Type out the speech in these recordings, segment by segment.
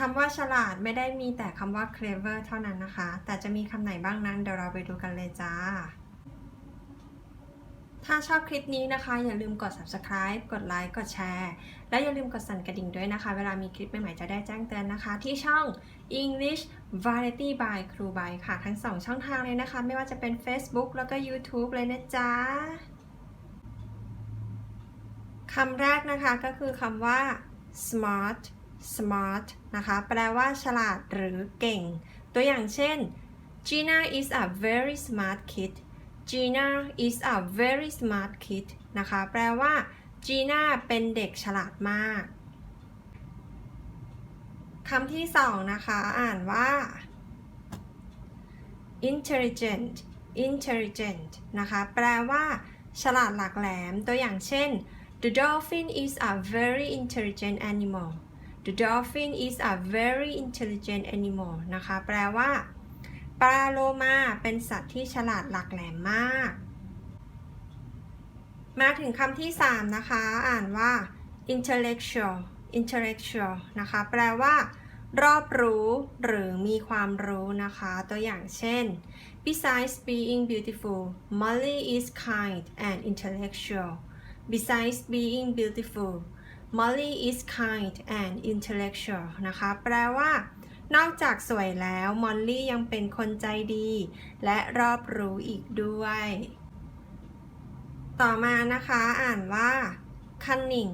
คำว่าฉลาดไม่ได้มีแต่คำว่า clever เท่านั้นนะคะ แต่จะมีคำไหนบ้างนั้น เดี๋ยวเราไปดูกันเลยจ้า ถ้าชอบคลิปนี้นะคะ อย่าลืมกด subscribe กดไลค์กดแชร์ และอย่าลืมกดสั่นกระดิ่งด้วยนะคะ เวลามีคลิปใหม่ๆจะได้แจ้งเตือนนะคะ ที่ช่อง English Variety by ครูใบค่ะ ทั้ง 2 ช่องทางเลยนะคะ ไม่ว่าจะเป็น Facebook แล้วก็ YouTube เลยนะจ๊ะคำแรกนะคะก็คือคำว่า smart smart นะคะ แปลว่าฉลาดหรือเก่ง ตัวอย่างเช่น Gina is a very smart kid Gina is a very smart kid นะคะ แปลว่า Gina เป็นเด็กฉลาดมากคำที่สองนะคะ อ่านว่า intelligent intelligent นะคะ แปลว่า ฉลาดหลักแหลม ตัวอย่างเช่น The dolphin is a very intelligent animal The dolphin is a very intelligent animal นะคะ แปลว่าปลาโลมาเป็นสัตว์ที่ฉลาดหลักแหลมมาก มาถึงคำที่ 3 นะคะ อ่านว่า intellectual intellectual นะคะ แปลว่า รอบรู้หรือมีความรู้นะคะ ตัวอย่างเช่น Besides being beautiful Molly is kind and intellectual Besides being beautiful Molly is kind and intellectual นะคะ แปลว่า นอกจากสวยแล้วมอลลี่ยังเป็นคนใจดี และรอบรู้อีกด้วย ต่อมานะคะ อ่านว่า cunning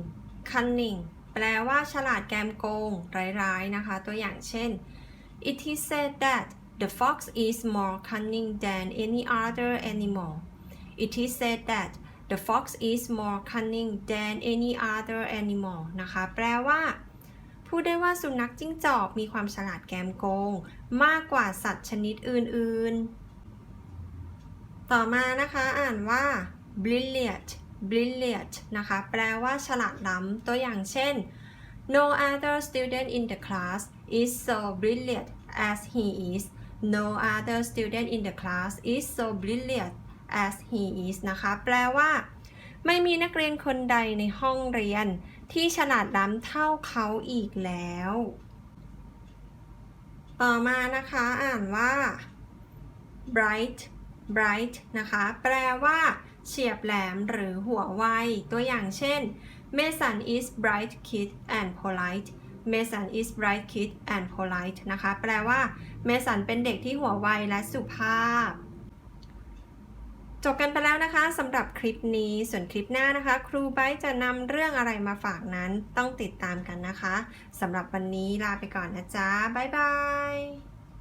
cunning แปลว่าฉลาดแกมโกง ร้ายๆ นะคะ ตัวอย่างเช่น It is said that the fox is more cunning than any other animal It is said that the fox is more cunning than any other animal นะคะ แปลว่า พูดได้ว่าสุนัขจิ้งจอกมีความฉลาดแกมโกง มากกว่าสัตว์ชนิดอื่น ๆ ต่อมานะคะอ่านว่า brilliant brilliant นะคะ แปลว่าฉลาดล้ำ ตัวอย่างเช่น no other student in the class is so brilliant as he is no other student in the class is so brilliant as he is นะคะ แปลว่า ไม่มีนักเรียนคนใดในห้องเรียน ที่ฉลาดล้ำเท่าเขาอีกแล้ว ต่อมานะคะอ่านว่า bright bright นะคะ แปลว่า เฉียบแหลมหรือหัวไว ตัวอย่างเช่น Mason is bright kid and polite Mason is bright kid and polite นะคะ แปลว่า Mason เป็นเด็กที่หัวไวและสุภาพ จบกันไปแล้วนะคะสำหรับคลิปนี้ส่วนคลิปหน้านะคะ ครูไบจะนำเรื่องอะไรมาฝากนั้นต้องติดตามกันนะคะสำหรับวันนี้ลาไปก่อนนะจ๊ะบ๊ายบาย